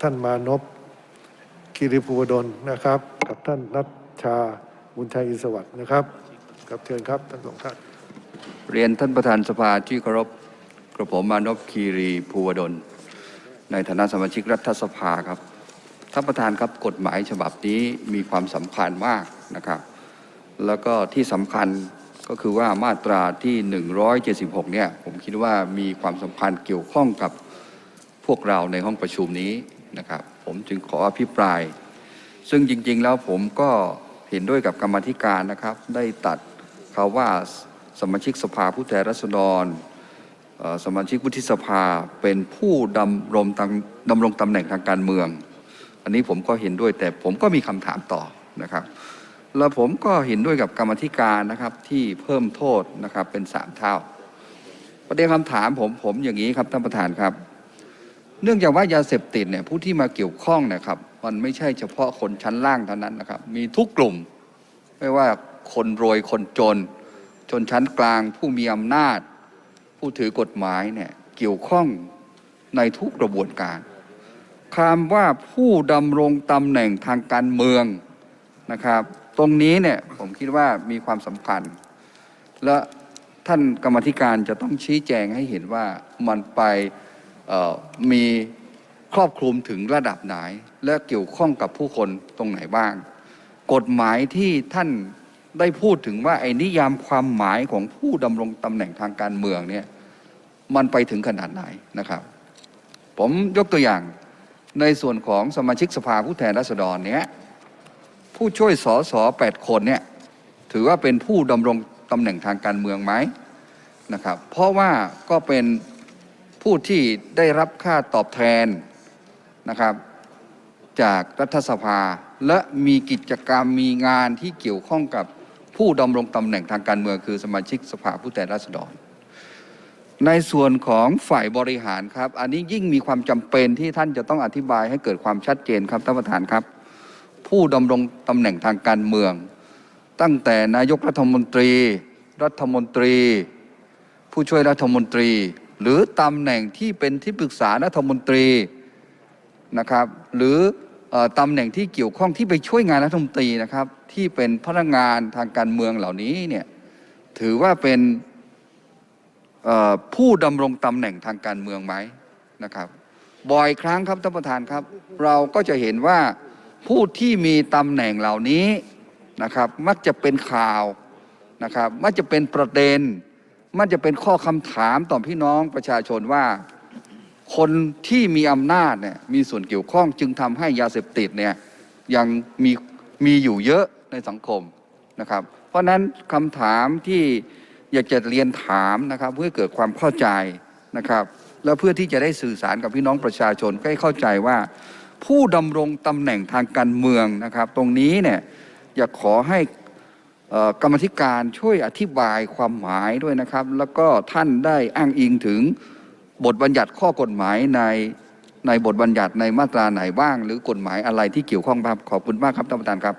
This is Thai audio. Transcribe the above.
ท่านมานพคิริภูวดลนะครับ กับท่านนัชชาบุญชัยอิสวัสดิ์นะครับกับเชิญครับทั้งสองท่านเรียนท่านประธานสภาที่เคารพกระผมมานพคีรีภูวดล ในฐานะสมาชิกรัฐสภาครับท่านประธานครับกฎหมายฉบับนี้มีความสำคัญมากนะครับ แล้วก็ที่สำคัญก็คือว่ามาตราที่ 176 เนี่ยผมคิดว่ามีความสำคัญเกี่ยวข้องกับพวกเราในห้องประชุมนี้ นะครับ ผมจึงขออภิปราย ซึ่งจริงๆแล้วผมก็เห็นด้วยกับกรรมธิการนะครับ ได้ตัดคาว่าสมาชิกสภาผู้แทนราษฎรสมาชิกวุฒิสภาเป็นผู้ดำรงตำดำรงตำแหน่งทางการเมือง อันนี้ผมก็เห็นด้วยแต่ผมก็มีคำถามต่อนะครับ แล้วผมก็เห็นด้วยกับกรรมธิการนะครับที่เพิ่มโทษนะครับเป็นสามเท่า ประเด็นคำถามผมผมอย่างนี้ครับท่านประธานครับ เนื่องจากว่ายาเสพติดเนี่ยผู้ที่มาเกี่ยวข้องเนะครับ มันไม่ใช่เฉพาะคนชั้นล่างเท่านั้นนะครับ มีทุกกลุ่ม ไม่ว่าคนรวยคนจน ชนชั้นกลาง ผู้มีอำนาจ ผู้ถือกฎหมายเนี่ยเกี่ยวข้องในทุกกระบวนการคำว่าผู้ดำรงตำแหน่งทางการเมืองนะครับ ตรงนี้เนี่ยผมคิดว่ามีความสำคัญ และท่านกรรมธิการจะต้องชี้แจงให้เห็นว่ามันไป มีครอบคลุมถึงระดับไหน และเกี่ยวข้องกับผู้คนตรงไหนบ้าง กฎหมายที่ท่านได้พูดถึงว่าไอ้นิยามความหมายของผู้ดำรงตำแหน่งทางการเมืองเนี่ยมันไปถึงขนาดไหนนะครับ ผมยกตัวอย่างในส่วนของสมาชิกสภาผู้แทนราษฎรเนี้ยผู้ช่วยสอสอแปดคนเนี่ยถือว่าเป็นผู้ดำรงตำแหน่งทางการเมืองไหมนะครับ เพราะว่าก็เป็น ผู้ที่ได้รับค่าตอบแทนนะครับจากรัฐสภา และมีกิจกรรมมีงานที่เกี่ยวข้องกับผู้ดำรงตำแหน่งทางการเมืองคือสมาชิกสภาผู้แทนราษฎร ในส่วนของฝ่ายบริหารครับ อันนี้ยิ่งมีความจำเป็นที่ท่านจะต้องอธิบายให้เกิดความชัดเจนครับท่านประธานครับ ผู้ดำรงตำแหน่งทางการเมือง ตั้งแต่นายกรัฐมนตรี รัฐมนตรี ผู้ช่วยรัฐมนตรี หรือตำแหน่งที่เป็นที่ปรึกษารัฐมนตรีนะครับ หรือตำแหน่งที่เกี่ยวข้องที่ไปช่วยงานรัฐมนตรีนะครับ ที่เป็นพนักงานทางการเมืองเหล่านี้เนี่ยถือว่าเป็นผู้ดำรงตำแหน่งทางการเมืองไหมนะครับ บ่อยครั้งครับท่านประธานครับ เราก็จะเห็นว่าผู้ที่มีตำแหน่งเหล่านี้นะครับ มักจะเป็นข่าวนะครับ มักจะเป็นประเด็น มันจะเป็นข้อคำถามต่อพี่น้องประชาชนว่า คนที่มีอำนาจเนี่ยมีส่วนเกี่ยวข้องจึงทำให้ยาเสพติดเนี่ยยังมีมีอยู่เยอะในสังคมนะครับ เพราะนั้นคำถามที่อยากจะเรียนถามนะครับ เพื่อเกิดความเข้าใจนะครับ แล้วเพื่อที่จะได้สื่อสารกับพี่น้องประชาชนให้เข้าใจว่า ผู้ดำรงตำแหน่งทางการเมืองนะครับ ตรงนี้เนี่ยอยากขอให้ กรรมธิการช่วยอธิบายความหมายด้วยนะครับ แล้วก็ท่านได้อ้างอิงถึงบทบัญญัติข้อกฎหมายในในบทบัญญัติในมาตราไหนบ้าง หรือกฎหมายอะไรที่เกี่ยวข้องครับขอบคุณมากครับท่านประธานครับ